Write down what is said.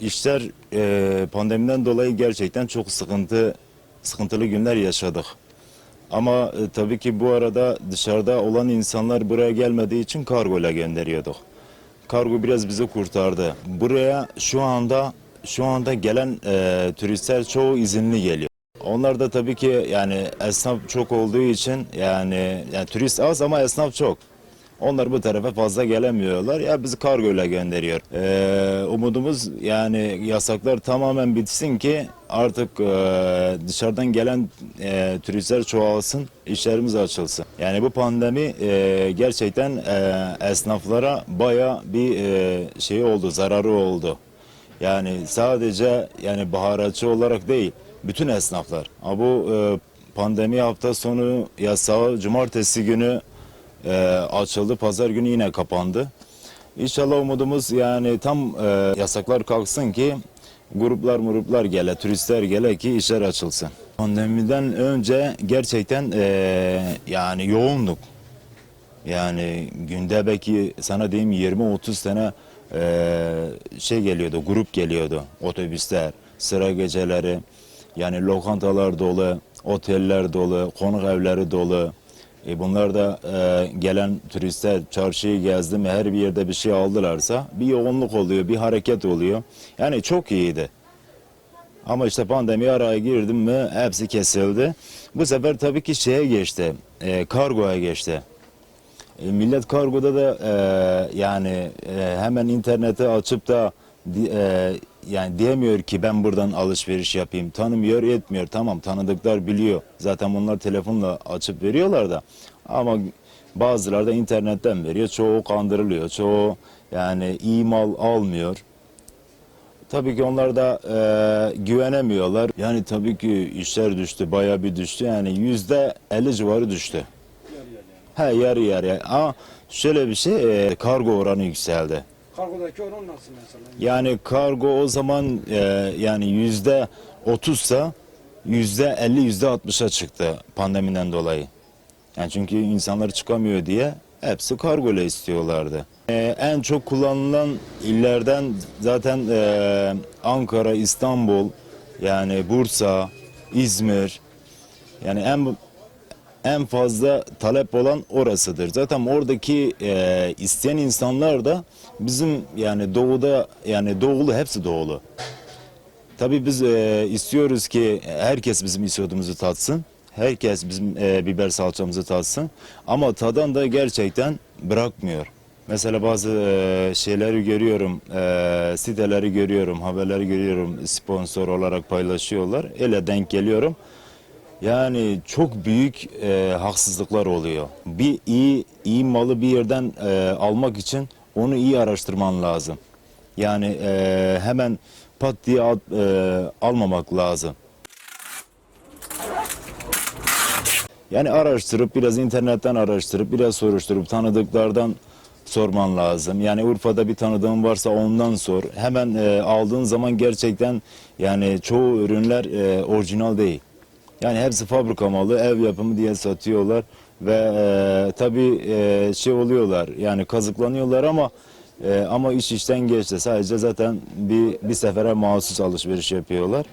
işler e, pandemiden dolayı gerçekten çok sıkıntı sıkıntılı günler yaşadık. Ama e, tabii ki bu arada dışarıda olan insanlar buraya gelmediği için kargo ile gönderiyorduk. Kargo biraz bizi kurtardı. Buraya şu anda şu anda gelen e, turistler çoğu izinli geliyor. Onlar da tabii ki yani esnaf çok olduğu için yani, yani turist az ama esnaf çok. Onlar bu tarafa fazla gelemiyorlar. Ya bizi kargo ile gönderiyor. Ee, umudumuz yani yasaklar tamamen bitsin ki artık e, dışarıdan gelen e, turistler çoğalsın, işlerimiz açılsın. Yani bu pandemi e, gerçekten e, esnaflara baya bir e, şey oldu, zararı oldu. Yani sadece yani baharatçı olarak değil, bütün esnaflar. Ama bu e, pandemi hafta sonu yasağı cumartesi günü e, açıldı, pazar günü yine kapandı. İnşallah umudumuz yani tam e, yasaklar kalksın ki gruplar gruplar gele, turistler gele ki işler açılsın. Pandemiden önce gerçekten e, yani yoğunduk. Yani günde belki sana diyeyim 20-30 tane e, şey geliyordu, grup geliyordu. Otobüsler, sıra geceleri, yani lokantalar dolu, oteller dolu, konuk evleri dolu. E bunlar da e, gelen turistler çarşıyı gezdi mi her bir yerde bir şey aldılarsa bir yoğunluk oluyor, bir hareket oluyor. Yani çok iyiydi. Ama işte pandemi araya girdim mi hepsi kesildi. Bu sefer tabii ki şeye geçti, e, kargoya geçti. E, millet kargoda da e, yani e, hemen interneti açıp da e, yani diyemiyor ki ben buradan alışveriş yapayım. Tanımıyor, etmiyor. Tamam tanıdıklar biliyor. Zaten bunlar telefonla açıp veriyorlar da. Ama bazıları da internetten veriyor. Çoğu kandırılıyor. Çoğu yani iyi mal almıyor. Tabii ki onlar da e, güvenemiyorlar. Yani tabii ki işler düştü, bayağı bir düştü. Yani yüzde 50 civarı düştü. He yarı yarıya. Ama şöyle bir şey, e, kargo oranı yükseldi. Kargodaki oran nasıl mesela? Yani kargo o zaman e, yani yüzde 30'sa yüzde 50 yüzde 60'a çıktı pandemiden dolayı. Yani çünkü insanlar çıkamıyor diye hepsi kargo ile istiyorlardı. E, en çok kullanılan illerden zaten e, Ankara, İstanbul, yani Bursa, İzmir. Yani en en fazla talep olan orasıdır. Zaten oradaki e, isteyen insanlar da bizim yani doğuda yani doğulu hepsi doğulu. Tabii biz e, istiyoruz ki herkes bizim isotumuzu tatsın. Herkes bizim e, biber salçamızı tatsın. Ama tadan da gerçekten bırakmıyor. Mesela bazı e, şeyleri görüyorum, e, siteleri görüyorum, haberleri görüyorum, sponsor olarak paylaşıyorlar. Öyle denk geliyorum. Yani çok büyük e, haksızlıklar oluyor. Bir iyi iyi malı bir yerden e, almak için onu iyi araştırman lazım. Yani e, hemen pat diye al- e, almamak lazım. Yani araştırıp biraz internetten araştırıp biraz soruşturup tanıdıklardan sorman lazım. Yani Urfa'da bir tanıdığın varsa ondan sor. Hemen e, aldığın zaman gerçekten yani çoğu ürünler e, orijinal değil. Yani hepsi fabrika malı, ev yapımı diye satıyorlar ve e, tabii e, şey oluyorlar yani kazıklanıyorlar ama e, ama iş işten geçti. Sadece zaten bir bir sefere mahsus alışveriş yapıyorlar.